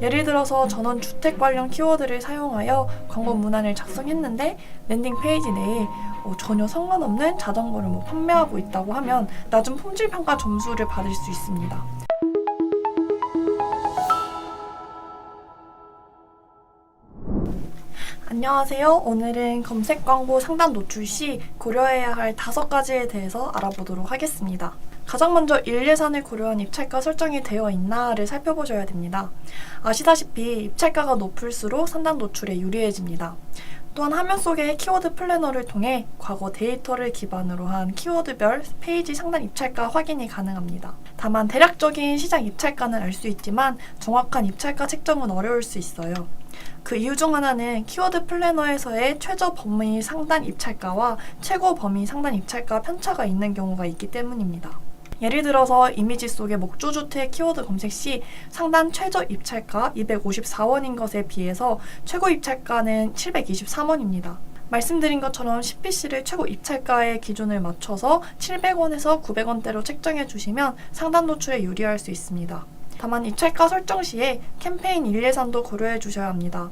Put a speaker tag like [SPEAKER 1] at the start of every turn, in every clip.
[SPEAKER 1] 예를 들어서 전원 주택 관련 키워드를 사용하여 광고 문안을 작성했는데 랜딩 페이지 내에 어, 전혀 상관없는 자전거를 뭐 판매하고 있다고 하면 낮은 품질 평가 점수를 받을 수 있습니다. 안녕하세요. 오늘은 검색 광고 상단 노출 시 고려해야 할 다섯 가지에 대해서 알아보도록 하겠습니다. 가장 먼저 일 예산을 고려한 입찰가 설정이 되어 있나를 살펴보셔야 됩니다. 아시다시피 입찰가가 높을수록 상단 노출에 유리해집니다. 또한 화면 속의 키워드 플래너를 통해 과거 데이터를 기반으로 한 키워드별 페이지 상단 입찰가 확인이 가능합니다. 다만 대략적인 시장 입찰가는 알 수 있지만 정확한 입찰가 책정은 어려울 수 있어요. 그 이유 중 하나는 키워드 플래너에서의 최저 범위 상단 입찰가와 최고 범위 상단 입찰가 편차가 있는 경우가 있기 때문입니다. 예를 들어서 이미지 속의 목조주택 키워드 검색 시 상단 최저 입찰가 254원인 것에 비해서 최고 입찰가는 723원입니다. 말씀드린 것처럼 CPC를 최고 입찰가의 기준을 맞춰서 700원에서 900원대로 책정해 주시면 상단 노출에 유리할 수 있습니다. 다만 입찰가 설정 시에 캠페인 일예산도 고려해 주셔야 합니다.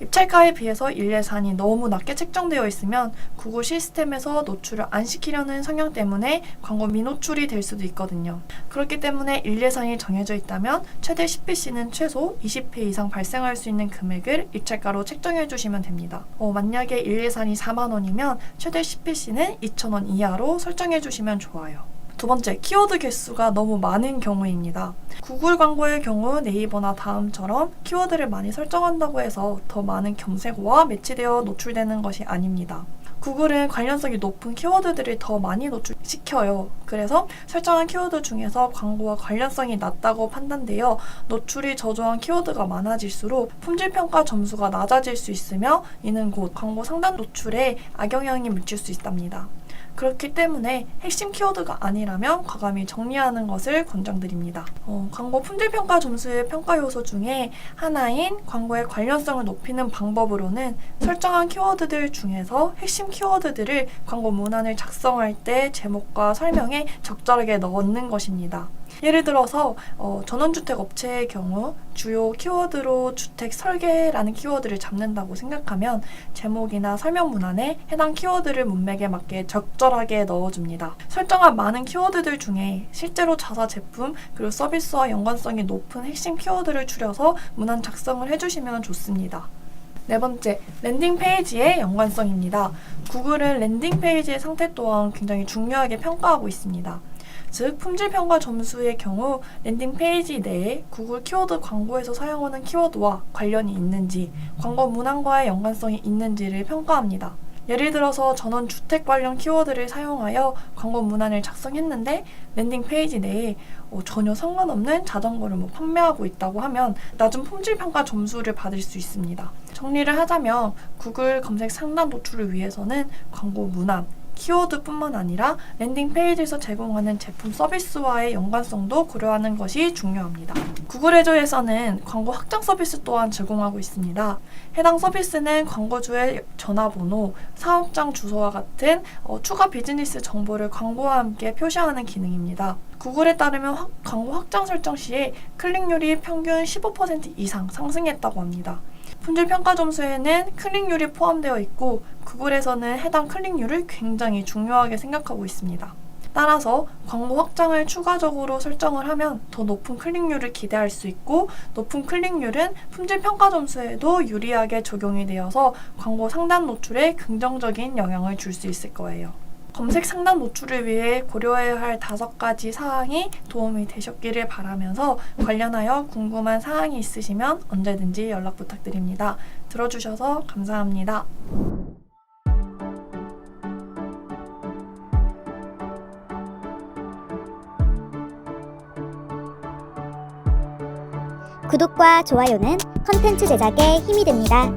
[SPEAKER 1] 입찰가에 비해서 일예산이 너무 낮게 책정되어 있으면 구글 시스템에서 노출을 안 시키려는 성향 때문에 광고 미노출이 될 수도 있거든요. 그렇기 때문에 일예산이 정해져 있다면 최대 CPC는 최소 20회 이상 발생할 수 있는 금액을 입찰가로 책정해 주시면 됩니다. 어, 만약에 일예산이 4만 원이면 최대 CPC는 2,000원 이하로 설정해 주시면 좋아요. 두 번째, 키워드 개수가 너무 많은 경우입니다. 구글 광고의 경우 네이버나 다음처럼 키워드를 많이 설정한다고 해서 더 많은 검색어와 매치되어 노출되는 것이 아닙니다. 구글은 관련성이 높은 키워드들을 더 많이 노출시켜요. 그래서 설정한 키워드 중에서 광고와 관련성이 낮다고 판단되어 노출이 저조한 키워드가 많아질수록 품질평가 점수가 낮아질 수 있으며 이는 곧 광고 상단 노출에 악영향이 미칠 수 있답니다. 그렇기 때문에 핵심 키워드가 아니라면 과감히 정리하는 것을 권장드립니다. 어, 광고 품질평가 점수의 평가 요소 중에 하나인 광고의 관련성을 높이는 방법으로는 설정한 키워드들 중에서 핵심 키워드들을 광고 문안을 작성할 때 제목과 설명에 적절하게 넣는 것입니다. 예를 들어서 어, 전원주택 업체의 경우 주요 키워드로 주택 설계라는 키워드를 잡는다고 생각하면 제목이나 설명 문안에 해당 키워드를 문맥에 맞게 적절하게 넣어줍니다. 설정한 많은 키워드들 중에 실제로 자사 제품 그리고 서비스와 연관성이 높은 핵심 키워드를 추려서 문안 작성을 해주시면 좋습니다. 네 번째, 랜딩 페이지의 연관성입니다. 구글은 랜딩 페이지의 상태 또한 굉장히 중요하게 평가하고 있습니다. 즉 품질 평가 점수의 경우 랜딩 페이지 내에 구글 키워드 광고에서 사용하는 키워드와 관련이 있는지 광고 문항과의 연관성이 있는지를 평가합니다. 예를 들어서 전원 주택 관련 키워드를 사용하여 광고 문안을 작성했는데 랜딩 페이지 내에 어, 전혀 상관없는 자전거를 뭐 판매하고 있다고 하면 낮은 품질 평가 점수를 받을 수 있습니다. 정리를 하자면 구글 검색 상단 노출을 위해서는 광고 문안, 키워드뿐만 아니라 랜딩 페이지에서 제공하는 제품 서비스와의 연관성도 고려하는 것이 중요합니다. 구글 해저에서는 광고 확장 서비스 또한 제공하고 있습니다. 해당 서비스는 광고주의 전화번호, 사업장 주소와 같은 어, 추가 비즈니스 정보를 광고와 함께 표시하는 기능입니다. 구글에 따르면 확- 광고 확장 설정 시에 클릭률이 평균 15% 이상 상승했다고 합니다. 품질 평가 점수에는 클릭률이 포함되어 있고 구글에서는 해당 클릭률을 굉장히 중요하게 생각하고 있습니다. 따라서 광고 확장을 추가적으로 설정을 하면 더 높은 클릭률을 기대할 수 있고 높은 클릭률은 품질 평가 점수에도 유리하게 적용이 되어서 광고 상단 노출에 긍정적인 영향을 줄 수 있을 거예요. 검색 상단 노출을 위해 고려해야 할 다섯 가지 사항이 도움이 되셨기를 바라면서 관련하여 궁금한 사항이 있으시면 언제든지 연락 부탁드립니다. 들어주셔서 감사합니다.
[SPEAKER 2] 구독과 좋아요는 컨텐츠 제작에 힘이 됩니다.